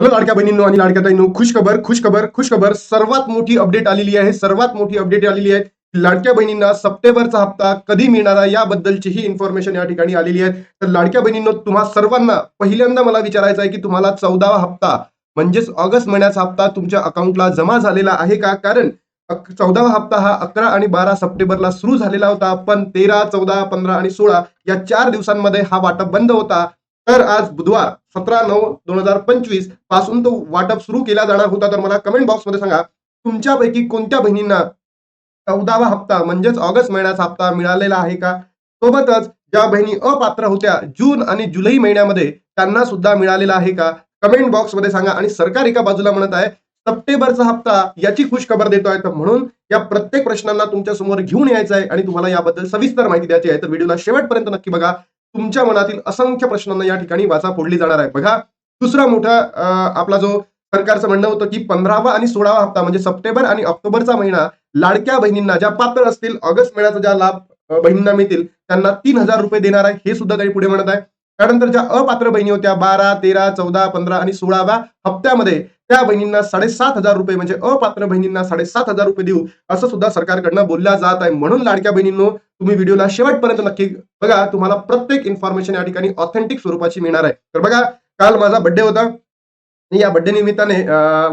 Hello लाडक्या बहिणींनो आणि लाडक्या ताईंनो खुश खबर खुश खबर खुश खबर सर्वात मोठी अपडेट आलेली आहे सर्वात मोठी अपडेट आलेली आहे. लाडक्या बहिणींना सप्टेंबरचा हप्ता कधी मिळणार आहे याबद्दलची ही इन्फॉर्मेशन या ठिकाणी आलेली आहे. तर लाडक्या बहिणींनो तुम्हा सर्वांना पहिल्यांदा मला विचारायचं आहे की तुम्हाला चौदावा हप्ता म्हणजेच ऑगस्ट महिन्याचा हप्ता तुमच्या अकाउंटला जमा झालेला आहे का? कारण चौदावा हप्ता हा अकरा आणि बारा सप्टेंबरला सुरू झालेला होता पण तेरा चौदा पंधरा आणि सोळा या चार दिवसांमध्ये हा वाटप बंद होता. तर आज बुधवार सतरा नऊ दोन हजार पंचवीसपासून तो वाटप सुरू केला जाणार होता. तर मला कमेंट बॉक्समध्ये सांगा तुमच्यापैकी कोणत्या बहिणींना चौदावा हप्ता म्हणजेच ऑगस्ट महिन्याचा हप्ता मिळालेला आहे का? सोबतच ज्या बहिणी अपात्र होत्या जून आणि जुलै महिन्यामध्ये त्यांना सुद्धा मिळालेला आहे का? कमेंट बॉक्समध्ये सांगा. आणि सरकार एका बाजूला म्हणत आहे सप्टेंबरचा हप्ता याची खुश खबर देतोय. तर म्हणून या प्रत्येक प्रश्नांना तुमच्यासमोर घेऊन यायचं आहे आणि तुम्हाला याबद्दल सविस्तर माहिती द्यायची आहे. तर व्हिडिओला शेवटपर्यंत नक्की बघा. तुमच्या मनातील असंख्य प्रश्नांना या ठिकाणी वाचा फोडली जाणार आहे. बघा दुसरा मोठा आपला जो सरकारचं म्हणणं होतं की पंधरावा आणि सोळावा हप्ता म्हणजे सप्टेंबर आणि ऑक्टोबरचा महिना लाडक्या बहिणींना ज्या पात्र असतील ऑगस्ट महिन्याचा ज्या लाभ बहिणींना मिळतील त्यांना तीन हजार रुपये देणार आहे हे सुद्धा काही पुढे म्हणत आहे. त्यानंतर ज्या अपात्र बहिणी होत्या बारा तेरा चौदा पंधरा आणि सोळाव्या हप्त्यामध्ये त्या बहिणींना साडेसात हजार रुपये म्हणजे अपात्र बहिणींना साडेसात हजार रुपये देऊ असं सुद्धा सरकारकडनं बोलल्या जात आहे. म्हणून लाडक्या बहिणींनो तुम्ही व्हिडिओला शेवटपर्यंत नक्की बघा. तुम्हाला प्रत्येक इन्फॉर्मेशन या ठिकाणी ऑथेंटिक स्वरूपाची मिळणार आहे. तर बघा काल माझा बर्थडे होता. या बर्थडे निमित्ताने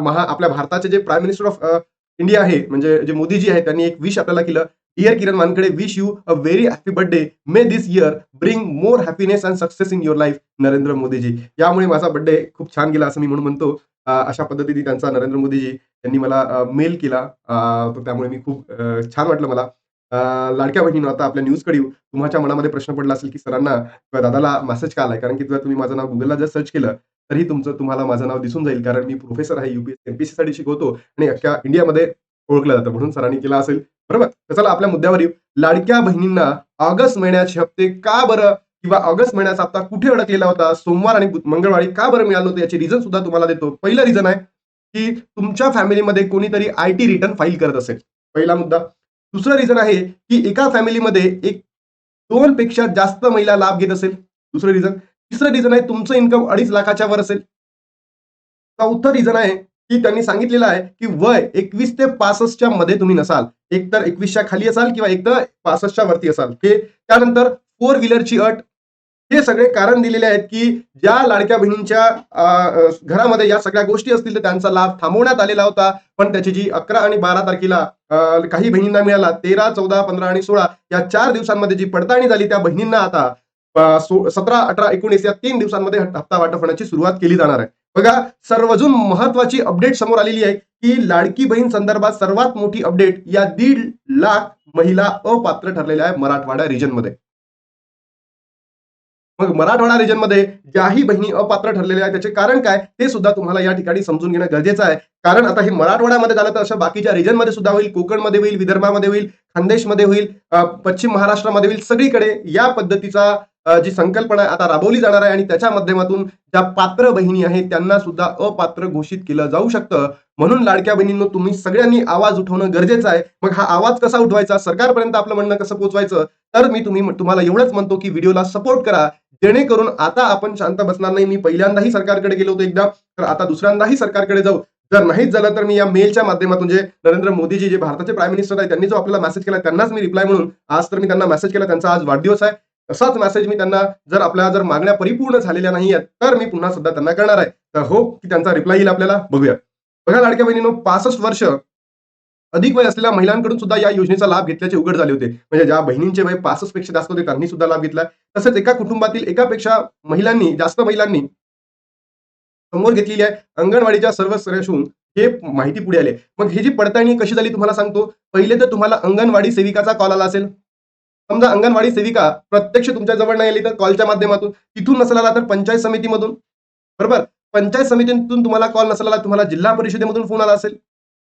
महा आपल्या भारताचे जे प्राईम मिनिस्टर ऑफ इंडिया आहे म्हणजे जे मोदीजी आहे त्यांनी एक विश आपल्याला केलं. Dear Kiran Mankade wish you a very happy birthday may this year bring more happiness and success in your life Narendra Modiji. यामुळे माझा बर्थडे खूप छान गेला असं मी म्हणून म्हणतो. अशा पद्धतीने त्यांचा नरेंद्र मोदीजी यांनी मला मेल केला. तर त्यामुळे मी खूप छान वाटलं मला. लाडक्या बहिणीनं आता आपल्या न्यूजकडे येऊ. तुमच्या मनामध्ये प्रश्न पडला असेल की सरांना किंवा दादाला मेसेज का आलाय? कारण की जर तुम्ही माझं नाव गुगलला जर सर्च केलं तरी तुमचं तुम्हाला माझं नाव दिसून जाईल. कारण मी प्रोफेसर आहे युपीएससी एमपीसी साठी शिकवतो आणि अख्ख्या इंडियामध्ये ओळखलं जातं. म्हणून सरांनी केला असेल. बरोबर? तर चला आपल्या मुद्द्यावर येऊ. लाडक्या बहिणींना ऑगस्ट महिन्याचे हप्ते का बरं? किंवा ऑगस्ट महिन्याचा हप्ता कुठे अडकलेला होता? सोमवार आणि मंगळवारी का बरं मिळालं होतं? याचे रिझन सुद्धा तुम्हाला देतो. पहिलं रिझन आहे की तुमच्या फॅमिलीमध्ये कोणीतरी आय टी रिटर्न फाईल करत असेल. पहिला मुद्दा. दुसरं रिझन आहे की एका फॅमिलीमध्ये एक दोन पेक्षा जास्त महिला लाभ घेत असेल. दुसरं रिझन तिसरं रिझन आहे तुमचं इन्कम अडीच लाखाच्या वर असेल. चौथं रिझन आहे की त्यांनी सांगितलेलं आहे की वय एकवीस ते पासष्टच्या मध्ये तुम्ही नसाल. एक तर एकवीसच्या खाली असाल किंवा एक तर पासष्टच्या वरती असाल. हे त्यानंतर फोर व्हीलरची अट हे सगळे कारण दिलेले आहेत की ज्या लाडक्या बहिणींच्या घरामध्ये या सगळ्या गोष्टी असतील तर त्यांचा लाभ थांबवण्यात आलेला होता. पण त्याची जी अकरा आणि बारा तारखेला काही बहिणींना मिळाला तेरा चौदा पंधरा आणि सोळा या चार दिवसांमध्ये जी पडताळणी झाली त्या बहिणींना आता सतरा अठरा एकोणीस या तीन दिवसांमध्ये हप्ता वाटप होण्याची सुरुवात केली जाणार आहे. बघा सर्वजून महत्वाची अपडेट समोर आलेली आहे की लाडकी बहीण संदर्भात सर्वात मोठी अपडेट या दीड लाख महिला अपात्र ठरलेल्या आहे मराठवाडा रिजनमध्ये मग मराठवाडा रिजनमध्ये ज्याही बहिणी अपात्र ठरलेल्या आहेत त्याचे कारण काय? ते सुद्धा तुम्हाला या ठिकाणी समजून घेणं गरजेचं आहे. कारण आता हे मराठवाड्यामध्ये झालं तर अशा बाकीच्या रिजनमध्ये सुद्धा होईल. कोकणमध्ये होईल विदर्भामध्ये होईल खानदेशमध्ये होईल पश्चिम महाराष्ट्रामध्ये होईल. सगळीकडे या पद्धतीचा जी संकल्पना आता राबवली जाणार आहे आणि त्याच्या माध्यमातून ज्या पात्र बहिणी आहेत त्यांना सुद्धा अपात्र घोषित केलं जाऊ शकतं. म्हणून लाडक्या बहिणींनो तुम्ही सगळ्यांनी आवाज उठवणं गरजेचं आहे. मग हा आवाज कसा उठवायचा? सरकारपर्यंत आपलं म्हणणं कसं पोहोचवायचं? तर मी तुम्ही तुम्हाला एवढंच म्हणतो की व्हिडिओला सपोर्ट करा. जेणेकरून आता आपण शांत बसणार नाही. मी पहिल्यांदाही सरकारकडे गेलो होतो एकदा. तर आता दुसऱ्यांदाही सरकारकडे जाऊ. जर नाहीच झालं तर मी या मेलच्या माध्यमातून जे नरेंद्र मोदीजी जे भारताचे प्राईम मिनिस्टर आहे त्यांनी जो आपल्याला मेसेज केला त्यांनाच मी रिप्लाय म्हणून आज तर मी त्यांना मेसेज केला. त्यांचा आज वाढदिवस आहे. तसाच मेसेज मी त्यांना जर आपल्या जर मागण्या परिपूर्ण झालेल्या नाही आहेत तर मी पुन्हा सुद्धा त्यांना करणार आहे. तर हो की त्यांचा रिप्लाय येईल आपल्याला. बघूया. बघा लाडक्या बहिणीनो पासष्ट वर्ष अधिक वय असलेल्या महिलांकडून सुद्धा या योजनेचा लाभ घेतल्याचे उघड झाले होते. म्हणजे ज्या बहिणींचे वय पासष्टपेक्षा जास्त होते त्यांनी सुद्धा लाभ घेतला. तसंच एका कुटुंबातील एकापेक्षा महिलांनी जास्त महिलांनी समोर घेतलेली आहे अंगणवाडीच्या सर्व सदस्याहून हे माहिती पुढे आले मग हे जी पडताळणी कशी झाली तुम्हाला सांगतो. पहिले तर तुम्हाला अंगणवाडी सेविकाचा कॉल आला असेल. समजा अंगणवाडी सेविका प्रत्यक्ष तुमच्या जवळ नाही आली तर कॉलच्या माध्यमातून. तिथून नसेल आला तर पंचायत समितीमधून. बरोबर? पंचायत समितीतून तुम्हाला कॉल नसेल आला तुम्हाला जिल्हा परिषदेमधून फोन आला असेल.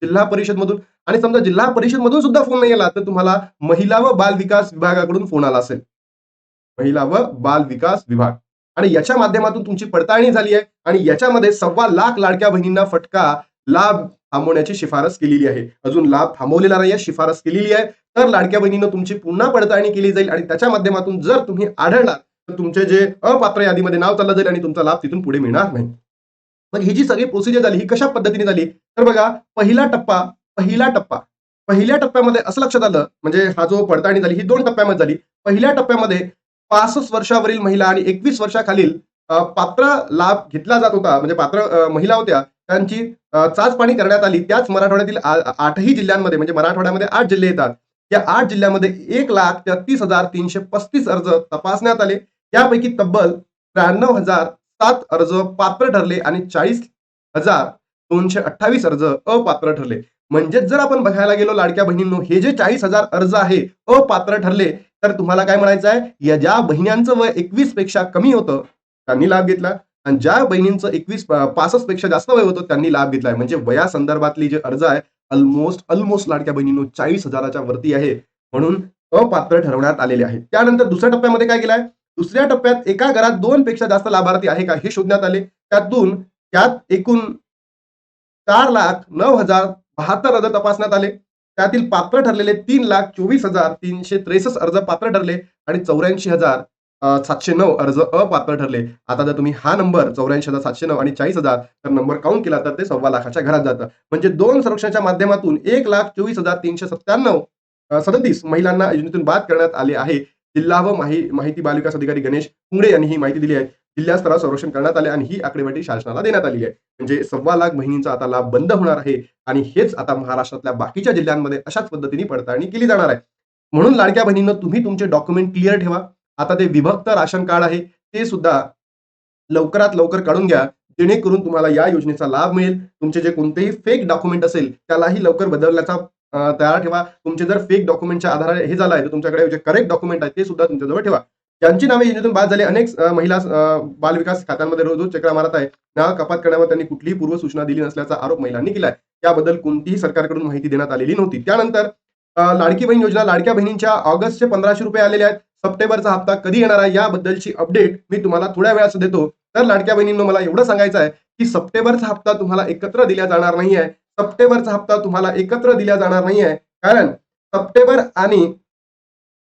जिल्हा परिषदमधून. आणि समजा जिल्हा परिषदमधून सुद्धा फोन नाही आला तर तुम्हाला महिला व बाल विकास विभागाकडून फोन आला असेल. महिला व बाल विकास विभाग. आणि याच्या माध्यमातून तुमची पडताळणी झाली आहे. आणि याच्यामध्ये सव्वा लाख लाडक्या बहिणींना फटका लाभ थांबवण्याची शिफारस केलेली आहे. अजून लाभ थांबवलेला नाही शिफारस केलेली आहे. तर लाडक्या बहिणीनं तुमची पुन्हा पडताळणी केली जाईल. आणि त्याच्या माध्यमातून जर तुम्ही आढळला तर तुमचे जे अपात्र यादीमध्ये नाव चाललं जाईल आणि तुमचा लाभ तिथून पुढे मिळणार नाही. मग ही जी सगळी प्रोसिजर झाली ही कशा पद्धतीने झाली? तर बघा पहिला टप्पा पहिला टप्पा. पहिल्या टप्प्यामध्ये असं लक्षात आलं म्हणजे हा जो पडताळणी झाली ही दोन टप्प्यामध्ये झाली. पहिल्या टप्प्यामध्ये पासष्ट वर्षावरील महिला आणि एकवीस वर्षाखालील पात्र लाभ घेतला जात होता म्हणजे पात्र महिला होत्या. त्यांची चाचपाणी करण्यात आली. त्याच मराठवाड्यातील आठही जिल्ह्यांमध्ये म्हणजे मराठवाड्यामध्ये आठ जिल्हे येतात. या आठ जिल्ह्यामध्ये एक लाख तेहतीस हजार तीनशे पस्तीस अर्ज तपासण्यात आले. यापैकी तब्बल त्र्याण्णव हजार सात अर्ज पात्र ठरले आणि चाळीस हजार दोनशे अठ्ठावीस अर्ज अपात्र ठरले. म्हणजेच जर आपण बघायला गेलो लाडक्या बहिणींनो हे जे चाळीस हजार अर्ज आहे अपात्र ठरले तर तुम्हाला काय म्हणायचं आहे? या ज्या बहिण्यांचं वय एकवीसपेक्षा कमी होतं त्यांनी लाभ घेतला. आणि ज्या बहिणींचं एकवीस पासष्टपेक्षा जास्त वय होतं त्यांनी लाभ घेतलाय म्हणजे वया संदर्भातली जे अर्ज आहे ऑलमोस्ट ऑलमोस्ट लाडक्या बहिणींनो चाळीस हजाराच्या वरती आहे म्हणून अपात्र ठरवण्यात आलेले आहे. त्यानंतर दुसऱ्या टप्प्यामध्ये काय केलंय? दुसऱ्या टप्प्यात एका घरात दोन पेक्षा जास्त लाभार्थी आहे का हे शोधण्यात आले. त्यातून त्यात एकूण चार लाख नऊ हजार बहात्तर अर्ज तपासण्यात आले. त्यातील पात्र ठरलेले तीन लाख चोवीस हजार तीनशे त्रेसष्ट अर्ज पात्र ठरले आणि चौऱ्याऐंशी हजार सातशे नऊ अर्ज अपात्र ठरले. आता जर तुम्ही हा नंबर चौऱ्याऐंशी हजार सातशे नऊ आणि चाळीस हजार तर नंबर काउंट केला तर ते सव्वा लाखाच्या घरात जातं. म्हणजे दोन संरक्षणाच्या माध्यमातून एक लाख चोवीस हजार तीनशे सत्त्याण्णव सदतीस महिलांना योजनेतून बाद करण्यात आले आहे. जिल्हा व माहिती बालविकास अधिकारी गणेश कुंगडे यांनी ही माहिती दिली आहे. जिल्हा संरक्षण करण्यात आले आणि ही आकडेवारी शासनाला देण्यात आली आहे. म्हणजे सव्वा लाख बहिणींचा आता लाभ बंद होणार आहे आणि हेच आता महाराष्ट्रातल्या बाकीच्या जिल्ह्यांमध्ये अशाच पद्धतीने पडताळणी केली जाणार आहे. म्हणून लाडक्या बहिणींना तुम्ही तुमचे डॉक्युमेंट क्लिअर ठेवा. आता ते विभक्त राशन कार्ड आहे ते सुद्धा लवकरात लवकर काढून घ्या. जेणेकरून तुम्हाला या योजनेचा लाभ मिळेल. तुमचे जे कोणतेही फेक डॉक्युमेंट असेल त्यालाही लवकर बदलण्याचा तयार ठेवा. तुमचे जर फेक डॉक्युमेंटच्या आधारे हे झालं आहे तर तुमच्याकडे जे करेक्ट डॉक्युमेंट आहे ते सुद्धा तुमच्याजवळ ठेवा. ज्यांची नावे योजनेतून बाद झाले अनेक महिला बालविकास खात्यांमध्ये रोज रोज चक्रा मारत आहे. नाव कपात करण्यावर त्यांनी कुठलीही पूर्व सूचना दिली नसल्याचा आरोप महिलांनी केलाय. त्याबद्दल कोणतीही सरकारकडून माहिती देण्यात आलेली नव्हती. त्यानंतर लाडकी बहीण योजना लाडक्या बहिणींच्या ऑगस्टचे पंधराशे रुपये आलेले आहेत. सप्टेंबरचा हप्ता कधी येणार आहे? याबद्दलची अपडेट मी तुम्हाला थोड्या वेळाच देतो. तर लाडक्या बहिणींना मला एवढं सांगायचं आहे की सप्टेंबरचा हप्ता तुम्हाला एकत्र दिला जाणार नाही आहे सप्टेंबरचा हप्ता तुम्हाला एकत्र दिला जाणार नाही आहे कारण सप्टेंबर आणि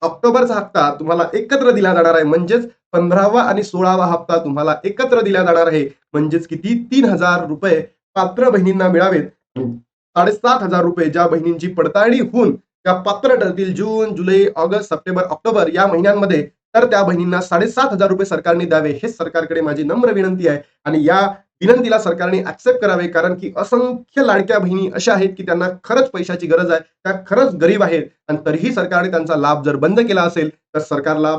ऑक्टोबरचा हप्ता तुम्हाला एकत्र दिला जाणार आहे. म्हणजेच पंधरावा आणि सोळावा हप्ता तुम्हाला एकत्र दिला जाणार आहे. म्हणजेच किती? तीन हजार रुपये पात्र बहिणींना मिळावेत. साडेसात हजार रुपये ज्या बहिणींची पडताळणी होऊन त्या पात्र ठरतील जून जुलै ऑगस्ट सप्टेंबर ऑक्टोबर या महिन्यांमध्ये तर त्या बहिणींना साडेसात हजार रुपये सरकारने द्यावे हे सरकारकडे माझी नम्र विनंती आहे. आणि या विनंतीला सरकारने ऍक्सेप्ट करावे कारण की असंख्य लाडक्या बहिणी अशा आहेत की त्यांना खरंच पैशाची गरज आहे त्या खरंच गरीब आहेत. आणि तरीही सरकारने त्यांचा लाभ जर बंद केला असेल तर सरकारला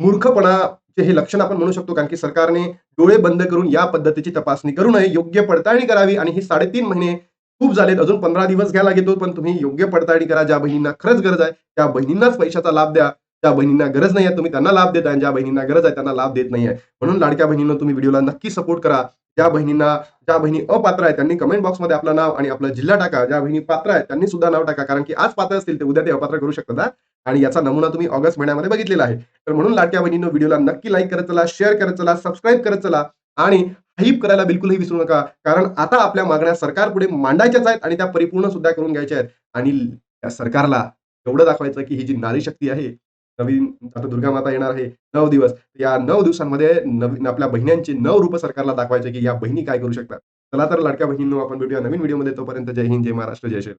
मूर्खपणाचे हे लक्षण आपण म्हणू शकतो कारण की सरकारने डोळे बंद करून या पद्धतीची तपासणी करू नये. योग्य पडताळणी करावी आणि ही साडेतीन महिने खूप झालेत. अजून पंधरा दिवस घ्यायला घेतो पण तुम्ही योग्य पडताळणी करा. ज्या बहिणींना खरंच गरज आहे त्या बहिणींनाच पैशाचा लाभ द्या. ज्या बहिणींना गरज नाही आहे तुम्ही त्यांना लाभ देता आणि ज्या बहिणींना गरज आहे त्यांना लाभ देत नाही आहे. म्हणून लाडक्या बहिणींना तुम्ही व्हिडिओला नक्की सपोर्ट करा. ज्या बहिणींना ज्या बहिणी अपात्र आहेत त्यांनी कमेंट बॉक्समध्ये आपलं नाव आणि आपला जिल्हा टाका. ज्या बहिणी पात्र आहेत त्यांनी सुद्धा नाव टाका. कारण की आज पात्र असतील ते उद्या ते अपात्र करू शकतात आणि याचा नमुना तुम्ही ऑगस्ट महिन्यामध्ये बघितलेला आहे. तर म्हणून लाडक्या बहिणींनो व्हिडिओला नक्की लाईक करत चला शेअर करत चला सबस्क्राईब करत चला आणि हाईप करायला बिलकुलही विसरू नका. कारण आता आपल्या मागण्या सरकारपुढे मांडायच्याच आहेत आणि त्या परिपूर्ण सुद्धा करून घ्यायच्या आहेत. आणि त्या सरकारला एवढं दाखवायचं की ही जी नारी शक्ती आहे नवीन आता दुर्गा माता येणार आहे नऊ दिवस. या नऊ दिवसांमध्ये नवीन आपल्या बहिण्यांचे नऊ रूप सरकारला दाखवायचे की या बहिणी काय करू शकतात. चला तर लाडक्या बहिणींनो आपण भेटूया नवीन व्हिडिओमध्ये तोपर्यंत जय हिंद जय महाराष्ट्र जय श्री